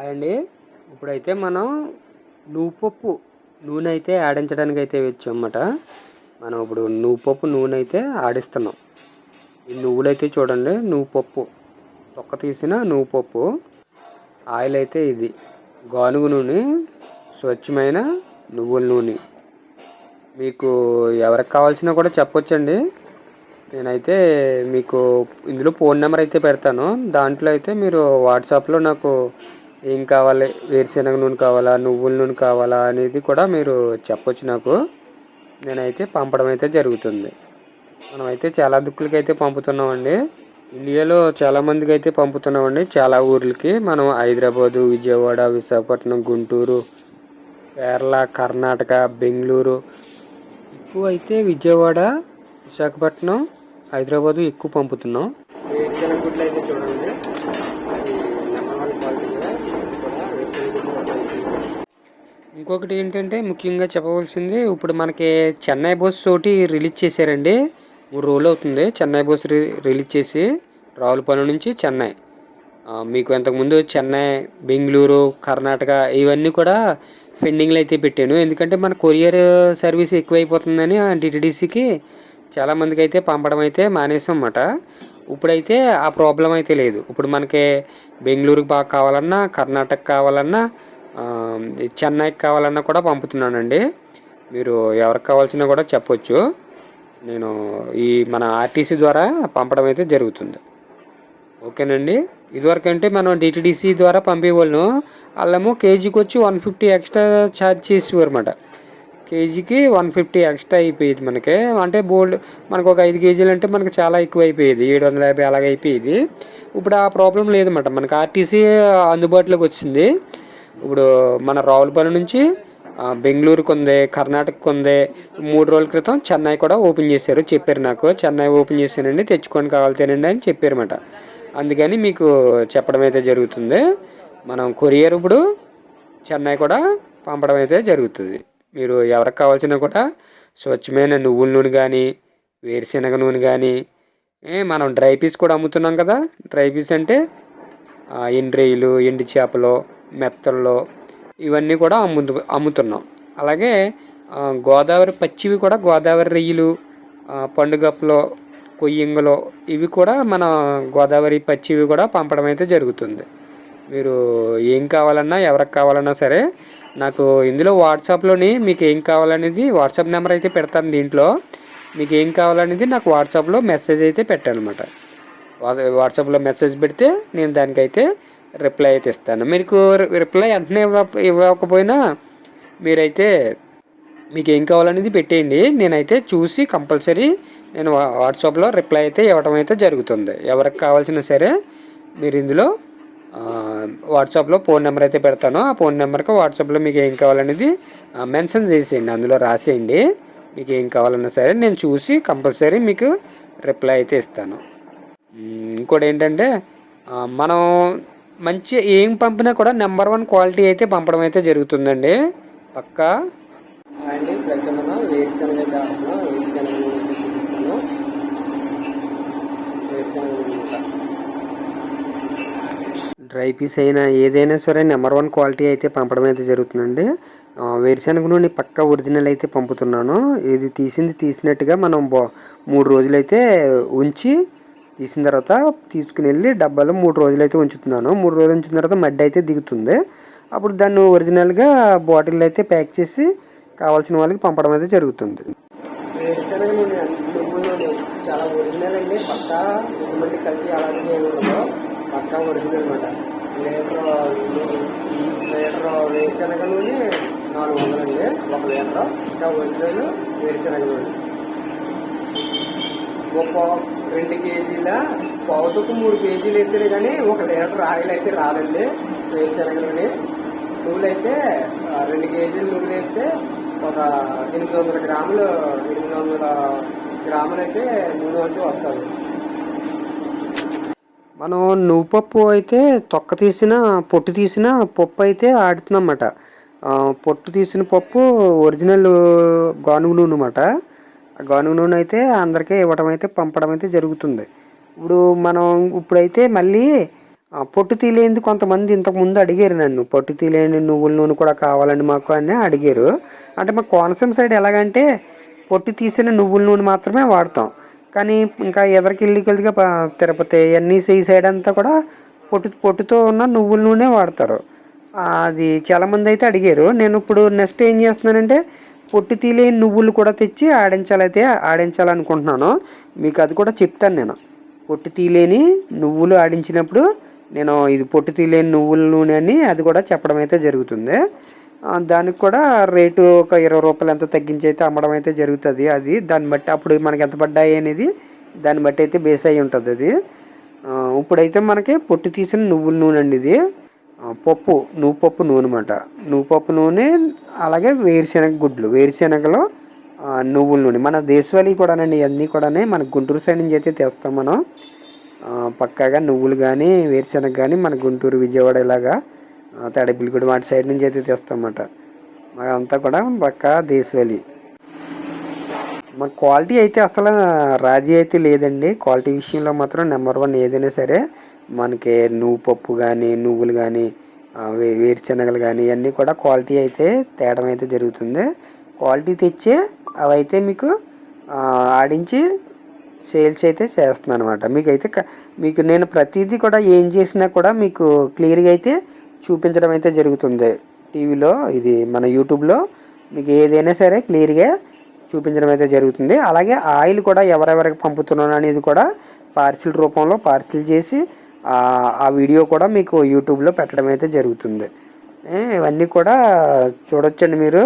అండి ఇప్పుడైతే మనం నువ్వు పప్పు నూనె అయితే ఆడించడానికి అయితే వచ్చామన్నమాట. మనం ఇప్పుడు నువ్వు పప్పు నూనె అయితే ఆడిస్తున్నాం. ఈ నువ్వులు అయితే చూడండి నువ్వు పప్పు తొక్క తీసిన నువ్వు పప్పు ఆయిల్ అయితే ఇది. గానుగు నూనె స్వచ్ఛమైన నువ్వుల నూనె. మీకు ఎవరికి కావాల్సినా కూడా చెప్పొచ్చండి. నేనైతే మీకు ఇందులో ఫోన్ నెంబర్ అయితే పెడతాను. దాంట్లో అయితే మీరు వాట్సాప్లో నాకు ఏం కావాలి? వేరుశనగ నూనె కావాలా? నువ్వుల నూనె కావాలా? అనేది కూడా మీరు చెప్పొచ్చు నాకు. నేనైతే పంపడం అయితే జరుగుతుంది. మనమైతే చాలా దుక్కులకి అయితే పంపుతున్నామండి. ఇండియాలో చాలా మందికి అయితే పంపుతున్నామండి. చాలా ఊర్లకి. మనం హైదరాబాదు విజయవాడ విశాఖపట్నం గుంటూరు కేరళ కర్ణాటక బెంగళూరు ఎక్కువ అయితే విజయవాడ విశాఖపట్నం హైదరాబాదు ఎక్కువ పంపుతున్నాం వేరుశెనగ గుడ్లు అయితే చూడండి నెంబర్ వన్ క్వాలిటీ ఇంకొకటి ఏంటంటే ముఖ్యంగా చెప్పవలసింది ఇప్పుడు మనకి చెన్నై బోస్ తోటి రిలీజ్ చేశారండి. మూడు రోజులు అవుతుంది చెన్నై బోస్ రి రిలీజ్ చేసి రావులపాలెం నుంచి చెన్నై. మీకు ఇంతకుముందు చెన్నై బెంగళూరు కర్ణాటక ఇవన్నీ కూడా పెండింగ్లో అయితే పెట్టాను. ఎందుకంటే మన కొరియర్ సర్వీస్ ఎక్కువైపోతుందని డిటిడిసికి చాలామందికి అయితే పంపడం అయితే మానేసాం అన్నమాట ఇప్పుడైతే ఆ ప్రాబ్లం అయితే లేదు. ఇప్పుడు మనకి బెంగళూరుకి బాగా కావాలన్నా కర్ణాటక కావాలన్నా చెన్నైకి కావాలన్నా కూడా పంపుతున్నానండి. మీరు ఎవరికి కావాల్సినా కూడా చెప్పొచ్చు. నేను ఈ మన ఆర్టీసీ ద్వారా పంపడం అయితే జరుగుతుంది. ఓకేనండి? ఇదివరకు అంటే మనం డిటిడిసి ద్వారా పంపేవాళ్ళం. అల్లము కేజీకి వచ్చి వన్ ఫిఫ్టీ ఎక్స్ట్రా ఛార్జ్ చేసేవారు అనమాట కేజీకి వన్ ఫిఫ్టీ ఎక్స్ట్రా అయిపోయేది మనకి. అంటే బోల్డ్ మనకు ఒక ఐదు కేజీలు అంటే మనకి చాలా ఎక్కువ అయిపోయేది ఏడు వందల యాభై అలాగ అయిపోయేది ఇప్పుడు ఆ ప్రాబ్లం లేదన్నమాట. మనకి ఆర్టీసీ అందుబాటులోకి వచ్చింది. ఇప్పుడు మన రావులపల్లి నుంచి బెంగళూరు బెంగళూరుకు ఉంది కర్ణాటకకు ఉంది మూడు రోజుల క్రితం చెన్నై కూడా ఓపెన్ చేశారు. చెప్పారు నాకు. చెన్నై ఓపెన్ చేశానండి. తెచ్చుకొని కావాలితేనండి అని చెప్పారన్నమాట. అందుకని మీకు చెప్పడం అయితే జరుగుతుంది. మనం కొరియర్ ఇప్పుడు చెన్నై కూడా పంపడం అయితే జరుగుతుంది. మీరు ఎవరికి కావాల్సిన కూడా స్వచ్ఛమైన నువ్వుల నూనె కానీ వేరుశనగ నూనె కానీ మనం డ్రై పీస్ కూడా అమ్ముతున్నాం కదా. డ్రై పీస్ అంటే ఆ, ఎండి రొయ్యలు ఎండు చేపలు మెత్తల్లో ఇవన్నీ కూడా అమ్ము అమ్ముతున్నాం. అలాగే గోదావరి పచ్చివి కూడా గోదావరి రొయ్యలు ఆ, పండుగప్పలో ఇవి కూడా మన గోదావరి పచ్చివి కూడా పంపడం అయితే జరుగుతుంది. మీరు ఏం కావాలన్నా ఎవరికి కావాలన్నా సరే నాకు ఇందులో వాట్సాప్లోని మీకు ఏం కావాలనేది వాట్సాప్ నెంబర్ అయితే పెడతాను దీంట్లో. మీకు ఏం కావాలనేది నాకు వాట్సాప్లో మెసేజ్ అయితే పెట్టానమాట. వాట్సాప్లో మెసేజ్ పెడితే నేను దానికైతే రిప్లై అయితే ఇస్తాను మీకు రిప్లై వెంటనే ఇవ్వ ఇవ్వకపోయినా మీరైతే మీకు ఏం కావాలనేది పెట్టేయండి. నేనైతే చూసి కంపల్సరీ నేను వాట్సాప్లో రిప్లై అయితే ఇవ్వడం అయితే జరుగుతుంది. ఎవరికి కావాల్సిన సరే మీరు ఇందులో వాట్సాప్లో ఫోన్ నెంబర్ అయితే పెడతాను. ఆ ఫోన్ నెంబర్కి వాట్సాప్లో మీకు ఏం కావాలనేది మెన్షన్ చేసేయండి. అందులో రాసేయండి. మీకు ఏం కావాలన్నా సరే నేను చూసి కంపల్సరీ మీకు రిప్లై అయితే ఇస్తాను. ఇంకోటి ఏంటంటే మనం మంచి ఏం పంపినా కూడా నెంబర్ వన్ క్వాలిటీ అయితే పంపడం అయితే జరుగుతుందండి. పక్కా. అండి ప్రతి మనం వేరుశనగ కాకుండా వేరుశనగ నూనె చూపిస్తాను. వేరుశనగ నూనె డ్రై పీస్ అయినా ఏదైనా సరే నెంబర్ వన్ క్వాలిటీ అయితే పంపడం అయితే జరుగుతుందండి. వేరుశనగ నూనె పక్క ఒరిజినల్ అయితే పంపుతున్నాను. ఇది తీసింది తీసినట్టుగా మనం మూడు రోజులైతే ఉంచి తీసిన తర్వాత తీసుకుని వెళ్ళి డబ్బాలో మూడు రోజులు అయితే ఉంచుతున్నాను. మూడు రోజులు ఉంచిన తర్వాత మడ్డి అయితే దిగుతుంది. అప్పుడు దాన్ని ఒరిజినల్గా బాటిల్ అయితే ప్యాక్ చేసి కావాల్సిన వాళ్ళకి పంపడం అయితే జరుగుతుంది. చాలా ఒరిజినల్ అండి. పక్కా ఎటువంటి కలిపి అలాగే చేయకూడదు. పక్కా ఒరిజినల్ అనమాట లీటర్ లీటర్ వేరుశనగ నూనె నాలుగు వందలండి ఒక లీటర్. ఇంకా ఒరిజినల్ వేరుశనగ నూనె ఒక రెండు కేజీల పావుతకు మూడు కేజీలు ఎత్తులు కానీ ఒక లీటర్ ఆయిల్ అయితే రాదండి వేరుశనగ నువ్వులు అయితే రెండు కేజీలు నువ్వులు వేస్తే ఒక ఎనిమిది వందల గ్రాములు ఎనిమిది వందల గ్రాములు అయితే నూనె అంటే వస్తుంది. మనం నువ్వు పప్పు అయితే తొక్క తీసిన పొట్టు తీసిన పప్పు అయితే ఆడుతుందన్నమాట. పొట్టు తీసిన పప్పు ఒరిజినల్ గానుగు నూనె అన్నమాట. ఆ నూనె అయితే అందరికీ ఇవ్వడం అయితే పంపడం అయితే జరుగుతుంది. ఇప్పుడు మనం ఇప్పుడైతే మళ్ళీ పొట్టు తీలేంది కొంతమంది ఇంతకుముందు అడిగారు నన్ను. పొట్టు తీలేని నువ్వుల నూనె కూడా కావాలండి మాకు అని అడిగారు. అంటే మా కోనసీమ సైడ్ ఎలాగంటే పొట్టు తీసిన నువ్వుల నూనె మాత్రమే వాడతాం. కానీ ఇంకా ఎదరికెళ్ళికెళ్ళిగా తిరుపతి అన్ని ఈ సైడ్ అంతా కూడా పొట్టు పొట్టుతో ఉన్న నువ్వుల నూనె వాడతారు. అది చాలామంది అయితే అడిగారు. నేను ఇప్పుడు నెక్స్ట్ ఏం చేస్తున్నానంటే పొట్టు తీలేని నువ్వులు కూడా తెచ్చి ఆడించాలైతే ఆడించాలనుకుంటున్నాను. మీకు అది కూడా చెప్తాను నేను. పొట్టు తీలేని నువ్వులు ఆడించినప్పుడు నేను ఇది పొట్టు తీలేని నువ్వుల నూనె అని అది కూడా చెప్పడం అయితే జరుగుతుంది. దానికి కూడా రేటు ఒక ఇరవై రూపాయలు ఎంత తగ్గించి అయితే అమ్మడం అయితే జరుగుతుంది అది. దాన్ని బట్టి అప్పుడు మనకి ఎంత పడ్డాయి అనేది దాన్ని బట్టి అయితే బేస్ అయి ఉంటుంది అది. ఇప్పుడైతే మనకి పొట్టు తీసిన నువ్వుల నూనె అండి ఇది. పప్పు నువ్వు పప్పు నూనె అనమాట నువ్వు పప్పు నూనె అలాగే వేరుశెనగ గుడ్లు. వేరుశెనగలో నువ్వుల నూనె. మన దేశవాళీ కూడానండి ఇవన్నీ కూడా మన గుంటూరు సైడ్ నుంచి అయితే తెస్తాం మనం. పక్కాగా నువ్వులు కానీ వేరుశెనగ కానీ మన గుంటూరు విజయవాడ ఇలాగా ఆ, వాటి సైడ్ నుంచి అయితే తెస్తామన్నమాట అంతా కూడా పక్కా దేశవాళీ. మన క్వాలిటీ అయితే అసలు రాజీ అయితే లేదండి. క్వాలిటీ విషయంలో మాత్రం నెంబర్ వన్ ఏదైనా సరే మనకి నువ్వు పప్పు కానీ నువ్వులు కానీ వే- వేరుశనగలు కానీ ఇవన్నీ కూడా క్వాలిటీ అయితే తేడం అయితే జరుగుతుంది. క్వాలిటీ తెచ్చి అవైతే మీకు ఆడించి సేల్స్ అయితే చేస్తున్నాను అనమాట మీకు అయితే మీకు నేను ప్రతిదీ కూడా ఏం చేసినా కూడా మీకు క్లియర్గా అయితే చూపించడం అయితే జరుగుతుంది. టీవీలో ఇది మన యూట్యూబ్లో మీకు ఏదైనా సరే క్లియర్గా చూపించడం అయితే జరుగుతుంది. అలాగే ఆయిల్ కూడా ఎవరెవరికి పంపుతున్నాను అనేది కూడా పార్సిల్ రూపంలో పార్సిల్ చేసి ఆ వీడియో కూడా మీకు యూట్యూబ్లో పెట్టడం అయితే జరుగుతుంది. ఇవన్నీ కూడా చూడొచ్చండి మీరు.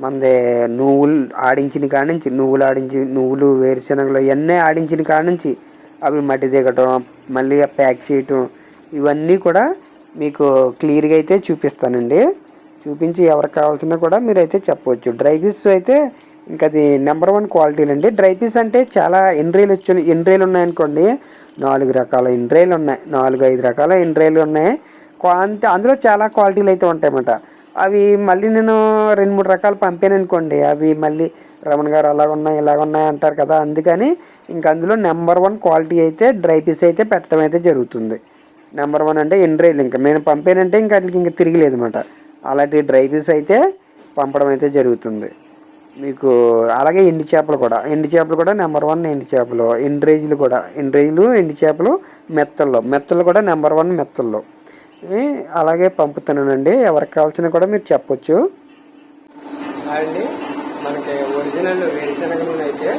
మనది నువ్వులు ఆడించిన కాడ నుంచి నువ్వులు ఆడించి నువ్వులు వేరుశనగలు ఇవన్నీ ఆడించిన కాడ నుంచి అవి మట్టి దిగటం మళ్ళీ ప్యాక్ చేయటం ఇవన్నీ కూడా మీకు క్లియర్గా అయితే చూపిస్తానండి. చూపించి ఎవరికి కావాల్సిన కూడా మీరైతే చెప్పవచ్చు. డ్రై పీస్ అయితే ఇంకా అది నెంబర్ వన్ క్వాలిటీలు అండి. డ్రై పీస్ అంటే చాలా ఎండ్రేలు వచ్చి ఎండ్రేలు ఉన్నాయనుకోండి నాలుగు రకాల ఎండ్రేలు ఉన్నాయి నాలుగు ఐదు రకాల ఎండ్రేలు ఉన్నాయి. క్వా- అంతే అందులో చాలా క్వాలిటీలు అయితే ఉంటాయన్నమాట. అవి మళ్ళీ నేను రెండు మూడు రకాలు పంపాను అనుకోండి అవి మళ్ళీ రమణ గారు అలాగ ఉన్నాయి ఇలాగ ఉన్నాయి అంటారు కదా అందుకని ఇంకా అందులో నెంబర్ వన్ క్వాలిటీ అయితే డ్రై పీస్ అయితే పెట్టడం అయితే జరుగుతుంది. నెంబర్ వన్ అంటే ఎండ్రేలు ఇంకా. నేను పంపానంటే ఇంకా వాటికి ఇంకా తిరిగిలేదు అనమాట అలాంటి డ్రై పీస్ అయితే పంపడం అయితే జరుగుతుంది. మీకు అలాగే ఎండి చేపలు కూడా. ఎండి చేపలు కూడా నెంబర్ వన్ ఎండి చేపలు. ఎండ్రేజీలు కూడా. ఎండ్రేజీలు ఎండి చేపలు మెత్తల్లో మెత్తలు కూడా నెంబర్ వన్ మెత్తల్లో అలాగే పంపుతున్నానండి ఎవరికి కావాల్సిన కూడా మీరు చెప్పొచ్చు. అండి. మనకి ఒరిజినల్ వేరుశనగ నూనె అయితే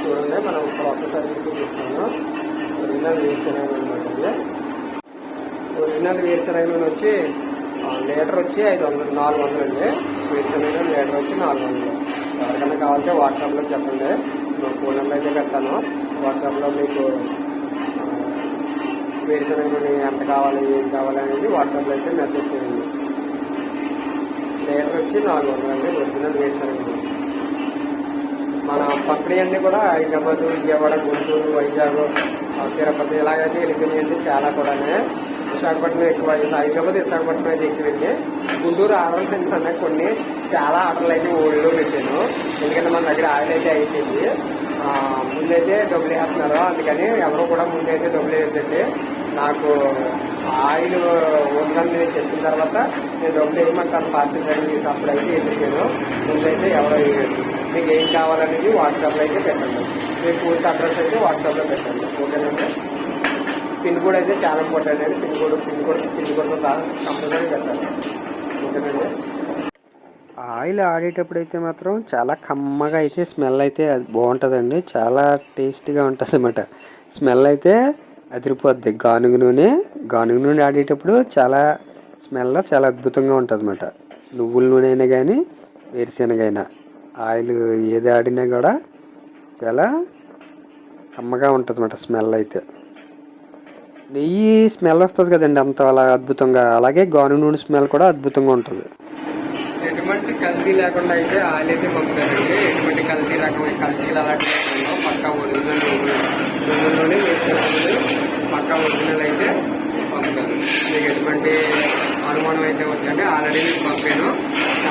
చూడండి మనం ప్రాసెస్ అది చూపిస్తాను. ఒరిజినల్ వేరుశనగ నూనె ఒరిజినల్ వేరుశనగ నూనె వచ్చి లీటర్ వచ్చి ఐదు వందలు నాలుగు వందలు అండి వేరుశనగ లీటర్ వచ్చి నాలుగు వందలు. ఎవరికైనా కావాలంటే వాట్సాప్లో చెప్పండి. నా ఫోన్ నెంబర్ అయితే పెడతాను. వాట్సాప్లో మీకు ఆ, ఎంత కావాలి ఏం కావాలి అనేది వాట్సాప్లో అయితే మెసేజ్ చేయండి. లీటర్ వచ్చి నాలుగు వందలు అండి ఒరిజినల్ వేరుశనగ మన పక్కడి అన్ని కూడా హైదరాబాద్ విజయవాడ గుంటూరు వైజాగ్ తిరుపతి ఇలాగైతే వెళ్ళిపోయినాయండి చాలా కూడా విశాఖపట్నం ఎక్కువ హైదరాబాద్ విశాఖపట్నం అయితే ఎక్కువండి గుంటూరు సెంట్స్ అన్న కొన్ని చాలా ఆర్డర్లు అయితే ఓడిలో పెట్టాను. ఎందుకంటే మన దగ్గర ఆయిల్ అయితే అయిపోయింది. ముందైతే డబ్బులు వేస్తున్నారు. అందుకని ఎవరు కూడా ముందైతే డబ్బులు వేసేది నాకు ఆయిల్ ఉందని నేను చెప్పిన తర్వాత నేను డబ్బులు వేయమంటాను పార్టీ సర్వీస్ అప్పుడు అయితే వేసాను ముందైతే ఎవరో వేయలేదు. మీకు ఏం కావాలనేది వాట్సాప్లో అయితే పెట్టండి. మీకు పూర్తి అడ్రస్ అయితే వాట్సాప్లో పెట్టండి. ఓకేనండి పిన్ కోడ్ అయితే చాలా ఇంపార్టెంట్ అండి. Pin code pin code pin కోడ్తో కంపల్సరీ ఓకేనండి. ఆయిల్ ఆడేటప్పుడు అయితే మాత్రం చాలా కమ్మగా అయితే స్మెల్ అయితే అది బాగుంటుందండి. చాలా టేస్టీగా ఉంటుంది అన్నమాట స్మెల్ అయితే అదిరిపోద్ది. గానుగ నూనె గానుగ నూనె ఆడేటప్పుడు చాలా స్మెల్ చాలా అద్భుతంగా ఉంటుంది అన్నమాట నువ్వుల నూనె అయినా కానీ వేరుశెనగ అయినా. ఆయిల్ ఏది ఆడినా కూడా చాలా కమ్మగా ఉంటుంది అన్నమాట స్మెల్ అయితే. నెయ్యి స్మెల్ వస్తుంది కదండి అంత అలా అద్భుతంగా. అలాగే గాను నూనె స్మెల్ కూడా అద్భుతంగా ఉంటుంది. ఎటువంటి కల్తీ లేకుండా అయితే ఆయిల్ అయితే పంపుతారండి. ఎటువంటి కల్తీ రకమైన కల్తీలు అలాంటివి పక్క పక్కా ఒరిజినల్ నూనె వేరుశనగలు పక్కా ఒరిజినల్ అయితే పంపుతారు. మీకు ఎటువంటి అనుమానం అయితే వచ్చండి ఆల్రెడీ మీకు పంపాను.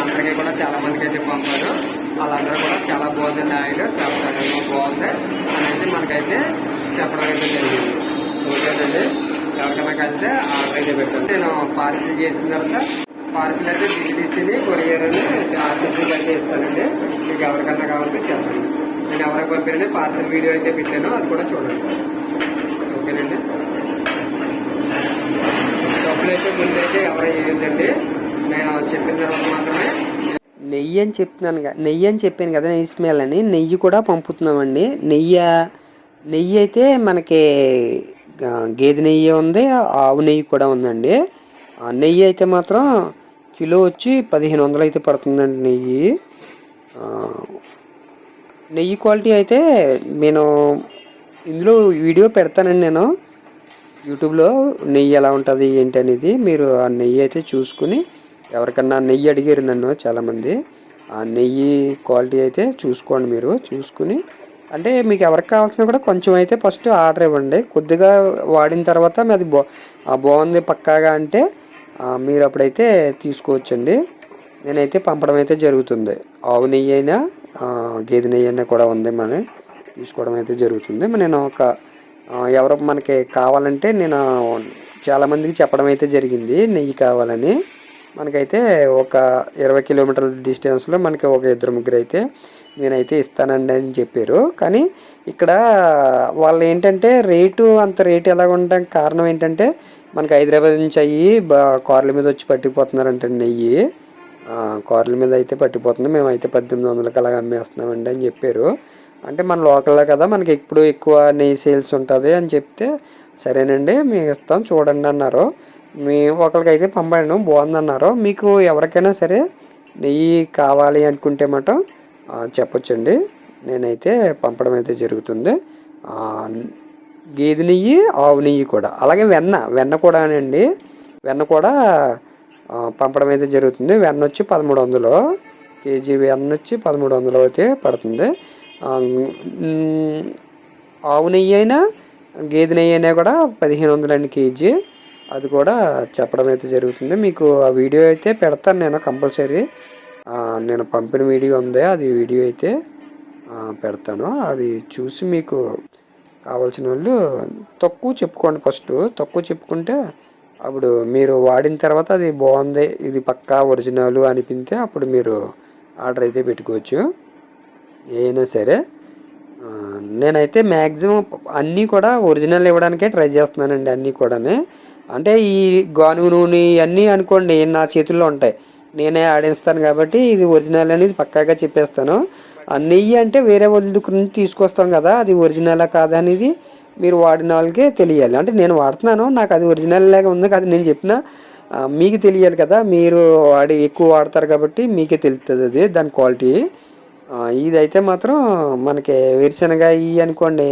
అందరికీ కూడా చాలా మందికి అయితే పంపాను. వాళ్ళందరూ కూడా చాలా బాగుందండి ఆయిల్. చాలా బాగుంది. బాగుంది అయితే మనకైతే చెప్పడం అయితే జరిగింది. ఓకేనండి ఎవరికైనా కలిస్తే ఆర్డర్ అయితే పెట్టాను నేను పార్సిల్ చేసిన తర్వాత పార్సిల్ అయితే డిటీసీని కొరియర్ అని ఆర్టీసీకి అయితే ఇస్తానండి. మీకు ఎవరికన్నా కావాలంటే చెప్పండి. నేను ఎవరికి పంపినండి పార్సిల్ వీడియో అయితే పెట్టాను అది కూడా చూడండి. ఓకేనండి. డబ్బులు అయితే ముందైతే ఎవరు వేయొద్దండి. నేను చెప్పిన తర్వాత మాత్రమే నెయ్యి అని చెప్తున్నాను నెయ్యి అని చెప్పాను కదా నెయ్యి స్మెల్ అని. నెయ్యి కూడా పంపుతున్నామండి. నెయ్యి నెయ్యి అయితే మనకి గేదె నెయ్యి ఉంది ఆవు నెయ్యి కూడా ఉందండి. ఆ నెయ్యి అయితే మాత్రం కిలో వచ్చి పదిహేను వందలు అయితే పడుతుందండి నెయ్యి. నెయ్యి క్వాలిటీ అయితే నేను ఇందులో వీడియో పెడతానండి నేను. యూట్యూబ్లో నెయ్యి ఎలా ఉంటుంది ఏంటి అనేది మీరు ఆ నెయ్యి అయితే చూసుకుని ఎవరికన్నా నెయ్యి అడిగారు నన్ను చాలామంది ఆ నెయ్యి క్వాలిటీ అయితే చూసుకోండి మీరు చూసుకుని అంటే మీకు ఎవరికి కావాల్సిన కూడా కొంచెం అయితే ఫస్ట్ ఆర్డర్ ఇవ్వండి. కొద్దిగా వాడిన తర్వాత అది బా ఆ బాగుంది పక్కాగా అంటే మీరు అప్పుడైతే తీసుకోవచ్చండి. నేనైతే పంపడం అయితే జరుగుతుంది. ఆవు నెయ్యి అయినా గేదె నెయ్యి అయినా కూడా ఉంది మన తీసుకోవడం అయితే జరుగుతుంది. నేను ఒక ఎవరు ఎవరో మనకి కావాలంటే నేను చాలామందికి చెప్పడం అయితే జరిగింది. నెయ్యి కావాలని. మనకైతే ఒక ఇరవై కిలోమీటర్ల డిస్టెన్స్లో మనకి ఒక ఇద్దరు ముగ్గురు అయితే నేనైతే ఇస్తానండి అని చెప్పారు. కానీ ఇక్కడ వాళ్ళు ఏంటంటే రేటు అంత రేటు ఎలా ఉండడానికి కారణం ఏంటంటే మనకి హైదరాబాద్ నుంచి అయ్యి బా కార్ల మీద వచ్చి పట్టిపోతున్నారంట నెయ్యి. కార్ల మీద అయితే పట్టిపోతుంది. మేమైతే పద్దెనిమిది వందలకి అలాగ అమ్మేస్తున్నామండి అని చెప్పారు. అంటే మన లోకల్లో కదా మనకి ఎప్పుడు ఎక్కువ నెయ్యి సేల్స్ ఉంటుంది అని చెప్తే సరేనండి మీకు ఇస్తాం చూడండి అన్నారు. మీ ఒకరికైతే పంపాను బాగుందన్నారు. మీకు ఎవరికైనా సరే నెయ్యి కావాలి అనుకుంటే మాట చెప్పొచ్చండి. నేనైతే పంపడం అయితే జరుగుతుంది. గేదె నెయ్యి ఆవు నెయ్యి కూడా. అలాగే వెన్న వెన్న కూడా అండి వెన్న కూడా పంపడం అయితే జరుగుతుంది. వెన్న వచ్చి పదమూడు వందలు. కేజీ వెన్న వచ్చి పదమూడు వందలు అయితే పడుతుంది. ఆవు నెయ్యి అయినా గేదె నెయ్యి అయినా కూడా పదిహేను వందలండి కేజీ. అది కూడా చెప్పడం అయితే జరుగుతుంది. మీకు ఆ వీడియో అయితే పెడతాను నేను కంపల్సరీ. నేను పంపిన వీడియో ఉంది అది వీడియో అయితే పెడతాను. అది చూసి మీకు కావాల్సిన వాళ్ళు తక్కువ చెప్పుకోండి ఫస్ట్. తక్కువ చెప్పుకుంటే అప్పుడు మీరు వాడిన తర్వాత అది బాగుంది ఇది పక్కా ఒరిజినల్ అనిపిస్తే అప్పుడు మీరు ఆర్డర్ అయితే పెట్టుకోవచ్చు. ఏనా సరే నేనైతే మ్యాక్సిమం అన్నీ కూడా ఒరిజినల్ ఇవ్వడానికే ట్రై చేస్తున్నానండి అన్నీ కూడా అంటే ఈ గానుగు నూనె అన్నీ అనుకోండి నా చేతుల్లో ఉంటాయి. నేనే ఆడిస్తాను కాబట్టి ఇది ఒరిజినల్ అనేది పక్కాగా చెప్పేస్తాను. ఆ నెయ్యి అంటే వేరే వాళ్ళ నుంచి తీసుకొస్తాం కదా అది ఒరిజినలా కాదా అనేది మీరు వాడిన వాళ్ళకే తెలియాలి. అంటే నేను వాడుతున్నాను నాకు అది ఒరిజినల్ లాగా ఉంది కదా నేను చెప్పిన మీకు తెలియాలి కదా మీరు వాడి ఎక్కువ వాడతారు కాబట్టి మీకే తెలుస్తుంది అది దాని క్వాలిటీ. ఇదైతే మాత్రం మనకి వేరుశనగ ఇవి అనుకోండి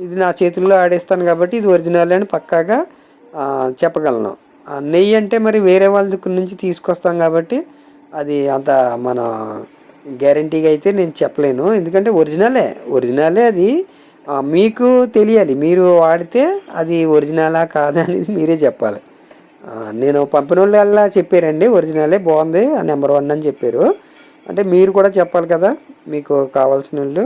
ఇది నా చేతుల్లో ఆడేస్తాను కాబట్టి ఇది ఒరిజినల్ అని పక్కాగా చెప్పగలను. నెయ్యి అంటే మరి వేరే వాళ్ళ దగ్గర నుంచి తీసుకొస్తాం కాబట్టి అది అంత మన గ్యారంటీగా అయితే నేను చెప్పలేను. ఎందుకంటే ఒరిజినలే ఒరిజినలే అది. మీకు తెలియాలి మీరు వాడితే అది ఒరిజినలా కాదా అనేది మీరే చెప్పాలి. నేను పంపిన వాళ్ళు చెప్పారండి ఒరిజినలే బాగుంది నెంబర్ వన్ అని చెప్పారు. అంటే మీరు కూడా చెప్పాలి కదా మీకు కావాల్సిన వాళ్ళు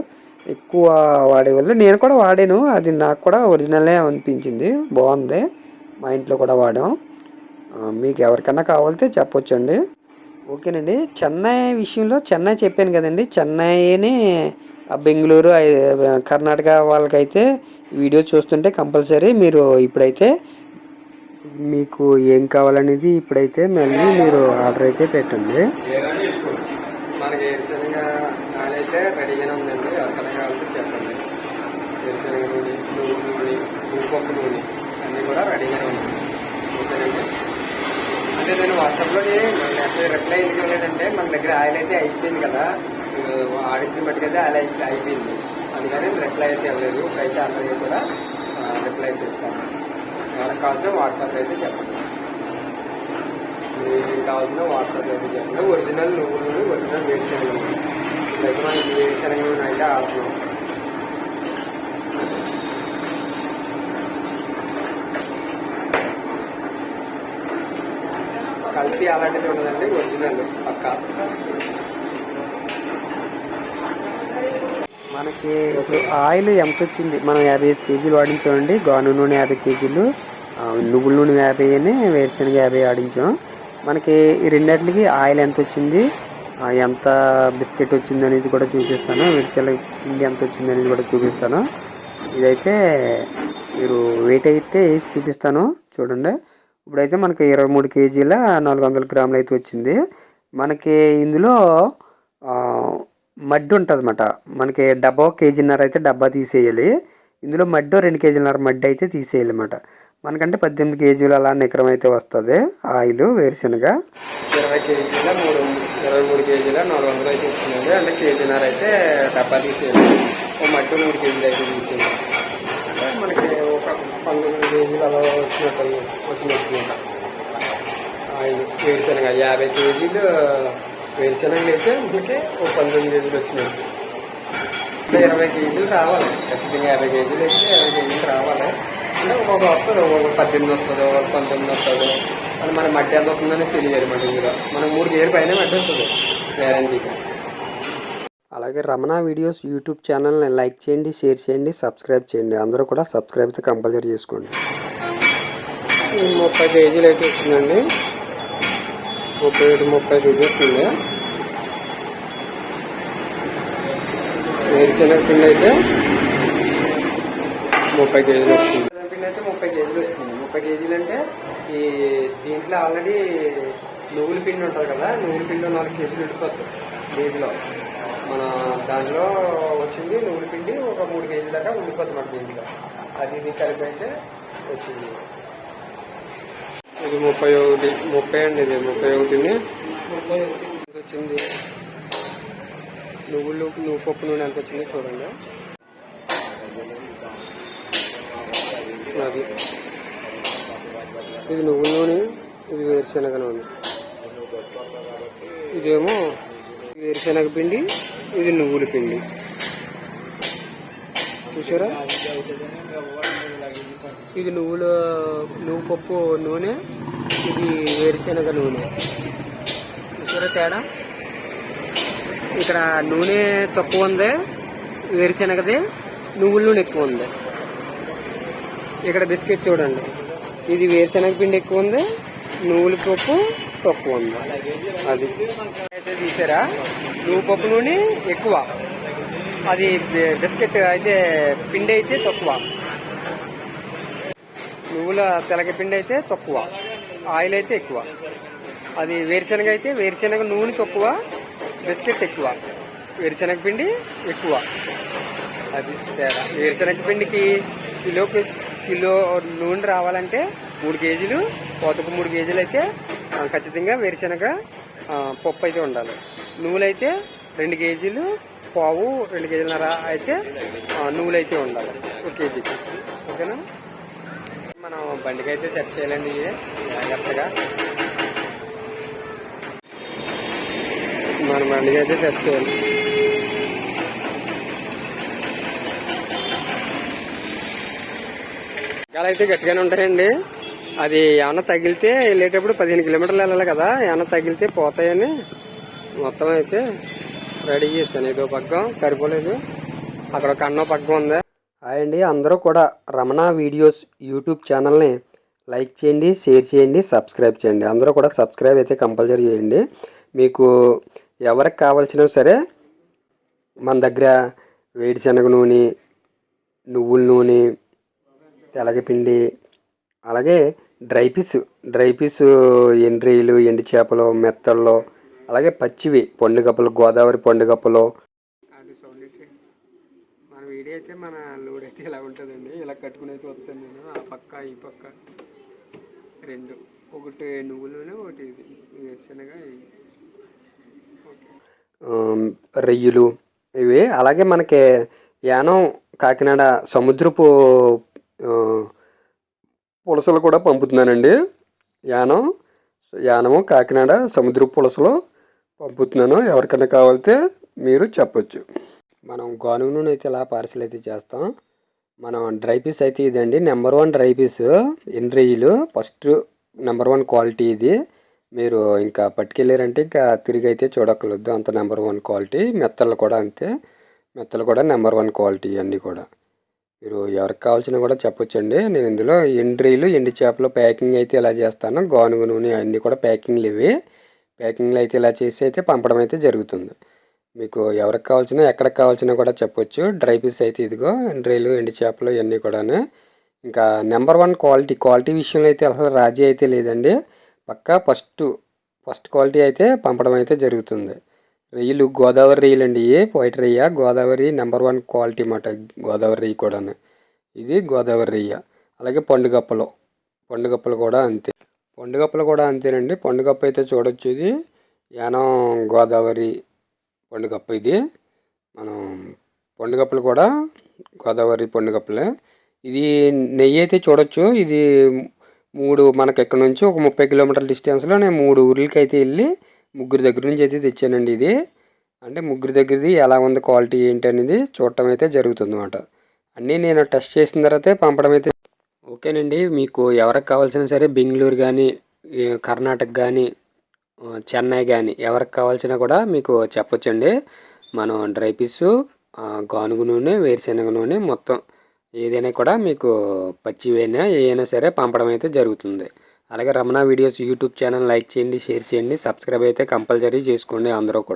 ఎక్కువ వాడే వాళ్ళు. నేను కూడా వాడాను అది నాకు కూడా ఒరిజినలే అనిపించింది బాగుంది. మా ఇంట్లో కూడా వాడాం. మీకు ఎవరికన్నా కావాలితే చెప్పొచ్చండి. ఓకేనండి. చెన్నై విషయంలో చెన్నై చెప్పాను కదండి. చెన్నైని ఆ బెంగళూరు కర్ణాటక వాళ్ళకైతే వీడియో చూస్తుంటే కంపల్సరీ మీరు ఇప్పుడైతే మీకు ఏం కావాలనేది ఇప్పుడైతే మళ్ళీ మీరు ఆర్డర్ అయితే పెట్టండి మనకి వేరుశనగ ఆయిల్ అయితే రెడీగానే ఉందండి ఎవరికైనా కావాలంటే చెప్పండి వేరుశనగ నూనె నువ్వు నూనె నువ్వుపప్పు నూనె అన్నీ కూడా రెడీగానే ఉన్నాయి ఓకేనండి అంటే నేను వాట్సాప్లోని మెసేజ్ రిప్లై ఎందుకు ఇవ్వలేదంటే మన దగ్గర ఆయిల్ అయితే అయిపోయింది కదా. ఆడించిన మట్టుకైతే ఆయిల్ అయితే అయిపోయింది. అందుకని రిప్లై అయితే ఇవ్వలేదు. అయితే అందరికీ కూడా రిప్లై చేస్తాను ఇస్తాను మనకు కావాల్సిన వాట్సాప్ అయితే చెప్పండి. మీకు కావాల్సిన వాట్సాప్ అయితే చెప్పండి. ఒరిజినల్ నువ్వులు ఒరిజినల్ వేరుశనగలు. నూనె మనకి వేరుశనగ అయితే ఆడుతున్నాం కల్తీ అలాంటిది ఉండదండి ఒరిజినల్ పక్క. మనకి ఇప్పుడు ఆయిల్ ఎంత వచ్చింది? మనం యాభై ఐదు కేజీలు వాడించామండి గాను నూనె యాభై కేజీలు నువ్వుల నూనె యాభై అని వేరుశనగ యాభై ఆడించాం మనకి ఈ రెండింటికి ఆయిల్ ఎంత వచ్చింది? ఎంత బిస్కెట్ వచ్చింది అనేది కూడా చూపిస్తాను. విడితెల పిండి ఎంత వచ్చింది అనేది కూడా చూపిస్తాను. ఇదైతే మీరు వెయిట్ అయితే వేసి చూపిస్తాను. చూడండి. ఇప్పుడైతే మనకి ఇరవై మూడు కేజీల నాలుగు వందల గ్రాములు అయితే వచ్చింది. మనకి ఇందులో మడ్డు మడ్డి ఉంటుంది అనమాట మనకి డబ్బా కేజీన్నర అయితే డబ్బా తీసేయాలి. ఇందులో మడ్డు రెండు కేజీలన్నర మడ్డి అయితే తీసేయాలి అన్నమాట మనకంటే పద్దెనిమిది కేజీలు అలా నికరం అయితే వస్తుంది. ఆయిల్ వేరుశనగ. ఇరవై కేజీల మూడు ఇరవై మూడు కేజీల నాలుగు వందలు అయితే ఇస్తున్నది అంటే కేజీన్నర అయితే డబ్బా తీసేయాలి. మట్టి మూడు కేజీలు అయితే తీసేయాలి. పంతొమ్మిది వచ్చినట్టు వచ్చినట్టు వేరుశనగ యాభై కేజీలు వేరుశనగలు అయితే మనకి ఒక పంతొమ్మిది కేజీలు వచ్చినట్టు ఇరవై కేజీలు రావాలి ఖచ్చితంగా యాభై కేజీలు అయితే ఇరవై కేజీలు రావాలి అంటే ఒక్కొక్క వస్తుంది ఒక్కొక్క పద్దెనిమిది వస్తుంది ఒక్కొక్క పంతొమ్మిది వస్తుంది అది మన మట్టి ఎంత వస్తుందని తెలియదు మన ఇందులో మనం మూడు కేజీలు పైన మట్టి వస్తుంది గ్యారంటీగా అలాగే రమణ వీడియోస్ యూట్యూబ్ ఛానల్ని లైక్ చేయండి షేర్ చేయండి సబ్స్క్రైబ్ చేయండి. అందరూ కూడా సబ్స్క్రైబ్ అయితే కంపల్సరీ చేసుకోండి. ముప్పై కేజీలు అయితే వచ్చిందండి. ముప్పై ఏడు ముప్పై చూపిస్తుంది. వేరుశనగ పిండి అయితే ముప్పై కేజీలు వస్తుంది పిండి అయితే ముప్పై కేజీలు వస్తుంది ముప్పై కేజీలు అంటే ఈ దీంట్లో ఆల్రెడీ నువ్వుల పిండి ఉంటుంది కదా నువ్వుల పిండి నాలుగు కేజీలు ఉడిపోతుంది దీంట్లో. మన దాంట్లో వచ్చింది నువ్వుల పిండి ఒక మూడు కేజీల దాకా ఉండిపోతుంది మన దీంట్లో. అది ఇది కలిపి అయితే వచ్చింది. ఇది ముప్పై ఒకటి ముప్పై అండి ఇది ముప్పై ఒకటిని. ఎంత వచ్చింది నువ్వులు నువ్వు పప్పు నూనె ఎంత వచ్చింది చూడండి. అది. ఇది నువ్వుల నూనె ఇది వేరుశనగ నూనె. ఇదేమో వేరుశనగ పిండి ఇది నువ్వుల పిండి. చూసారా? ఇది నువ్వులు నువ్వు పప్పు నూనె ఇది వేరుశనగ నూనె. చూసారా తేడా? ఇక్కడ నూనె తక్కువ ఉంది వేరుశనగది నువ్వుల నూనె ఎక్కువ ఉంది. ఇక్కడ బిస్కెట్ చూడండి. ఇది వేరుశనగ పిండి ఎక్కువ ఉంది నువ్వుల పప్పు తక్కువ ఉంది. అది. అయితే తీసారా? నువ్వు పప్పు నూనె ఎక్కువ. అది బిస్కెట్ అయితే పిండి అయితే తక్కువ. నువ్వుల తెలగపిండి అయితే తక్కువ. ఆయిల్ అయితే ఎక్కువ. అది వేరుశనగ అయితే వేరుశనగ నూనె తక్కువ బిస్కెట్ ఎక్కువ. వేరుశనగ పిండి ఎక్కువ. అది తేడా. వేరుశనగ పిండికి కిలోకి కిలో నూనె రావాలంటే మూడు కేజీలు కోతకు మూడు కేజీలు అయితే ఖచ్చితంగా వేరుశనగ పప్పు అయితే ఉండాలి. నువ్వులైతే రెండు కేజీలు పావు రెండు కేజీలన్నర అయితే ఆ, నువ్వులైతే ఉండాలి. ఒక కేజీకి ఓకేనా? మనం బండికి అయితే సెట్ చేయాలండి ఇవి జాగ్రత్తగా. మన బండికి అయితే సెట్ చేయాలి. గాలి అయితే గట్టిగానే ఉంటాయండి. అది ఏమన్నా తగిలితే వెళ్ళేటప్పుడు పదిహేను కిలోమీటర్లు వెళ్ళాలి కదా ఏమన్నా తగిలితే పోతాయని మొత్తం అయితే రెడీ చేశాను. ఇదో పక్కం సరిపోలేదు. అక్కడ ఒక అన్నో పక్కం ఉంది. హాయ్ అండి అందరూ కూడా రమణ వీడియోస్ యూట్యూబ్ ఛానల్ని లైక్ చేయండి షేర్ చేయండి సబ్స్క్రైబ్ చేయండి. అందరూ కూడా సబ్స్క్రైబ్ అయితే కంపల్సరీ చేయండి. మీకు ఎవరికి కావాల్సినా సరే మన దగ్గర వేడిశనగ నూనె నువ్వుల నూనె తెలగపిండి అలాగే డ్రై పీస్ డ్రై పీస్ ఎండ్రీలు ఎండు చేపలు మెత్తల్లో అలాగే పచ్చివి పండుగప్పలు గోదావరి పండుగప్పలు అయితే మన లోడ్ అయితే ఇలా ఉంటుందండి? ఇలా కట్టుకుని అయితే వస్తాను నేను? ఆ పక్క ఈ పక్క. రెండు. ఒకటి నువ్వులు ఒకటి ఇది. రొయ్యలు ఇవి. అలాగే మనకి యానం కాకినాడ సముద్రపు పులసలు కూడా పంపుతున్నానండి. యానం యానము కాకినాడ సముద్రపు పులసలు పంపుతున్నాను. ఎవరికైనా కావాలితే మీరు చెప్పొచ్చు. మనం గోనుగు నూనె అయితే ఇలా పార్సల్ అయితే చేస్తాం? మనం డ్రై పీస్ అయితే ఇదండి. నెంబర్ వన్ డ్రై పీస్ ఎండ్రీలు ఫస్ట్ నెంబర్ వన్ క్వాలిటీ ఇది. మీరు ఇంకా పట్టుకెళ్ళారంటే ఇంకా తిరిగి అయితే చూడక్కర్లేదు. అంత నెంబర్ వన్ క్వాలిటీ మెత్తలు కూడా అంతే. మెత్తలు కూడా నెంబర్ వన్ క్వాలిటీ అన్నీ కూడా. మీరు ఎవరికి కావాల్సిన కూడా చెప్పొచ్చండి. నేను ఇందులో ఎండ్రీలు ఎండి చేపలు ప్యాకింగ్ అయితే ఇలా చేస్తాను గానుగ నూనె అన్నీ కూడా ప్యాకింగ్లు ఇవి. ప్యాకింగ్లు అయితే ఇలా చేసి అయితే పంపడం అయితే జరుగుతుంది. మీకు ఎవరికి కావాల్సిన ఎక్కడికి కావాల్సిన కూడా చెప్పొచ్చు. డ్రై పీస్ అయితే ఇదిగో డ్రైలు ఎండి చేపలు ఇవన్నీ కూడా ఇంకా నెంబర్ వన్ క్వాలిటీ క్వాలిటీ విషయంలో అయితే అసలు రాజీ అయితే లేదండి. పక్కా ఫస్ట్ ఫస్ట్ క్వాలిటీ అయితే పంపడం అయితే జరుగుతుంది. రొయ్యలు గోదావరి రొయ్యలు అండి వైట్ రొయ్య గోదావరి నెంబర్ వన్ క్వాలిటీ అన్నమాట గోదావరి రొయ్య కూడాను. ఇది గోదావరి రొయ్య అలాగే పండుగప్పలు. పండుగప్పలు కూడా అంతే. పండుగప్పలు కూడా అంతేనండి. పండుగప్ప అయితే చూడొచ్చు ఇది. యానం గోదావరి పండుగప్ప ఇది. మనం పండుగప్పలు కూడా గోదావరి పండుగప్పలే. ఇది నెయ్యి అయితే చూడొచ్చు. ఇది మూడు మనకి ఎక్కడి నుంచి ఒక ముప్పై కిలోమీటర్ల డిస్టెన్స్లో నేను మూడు ఊర్లకి అయితే వెళ్ళి ముగ్గురు దగ్గర నుంచి అయితే తెచ్చానండి ఇది. అంటే ముగ్గురు దగ్గరది ఎలా ఉంది క్వాలిటీ ఏంటి అనేది చూడటం అయితే జరుగుతుంది అనమాట అన్నీ నేను టెస్ట్ చేసిన తర్వాతే పంపడం అయితే ఓకేనండి. మీకు ఎవరికి కావాల్సిన సరే బెంగళూరు కానీ కర్ణాటక కానీ చెన్నై కానీ ఎవరికి కావాల్సినా కూడా మీకు చెప్పొచ్చండి. మనం డ్రై పీసు గానుగు నూనె వేరుశనగ నూనె మొత్తం ఏదైనా కూడా మీకు పచ్చివైనా ఏదైనా సరే పంపడం అయితే జరుగుతుంది. అలాగే Ramana videos YouTube channel like చేయండి షేర్ చేయండి సబ్స్క్రైబ్ అయితే కంపల్సరీ చేసుకోండి అందరూ కూడా.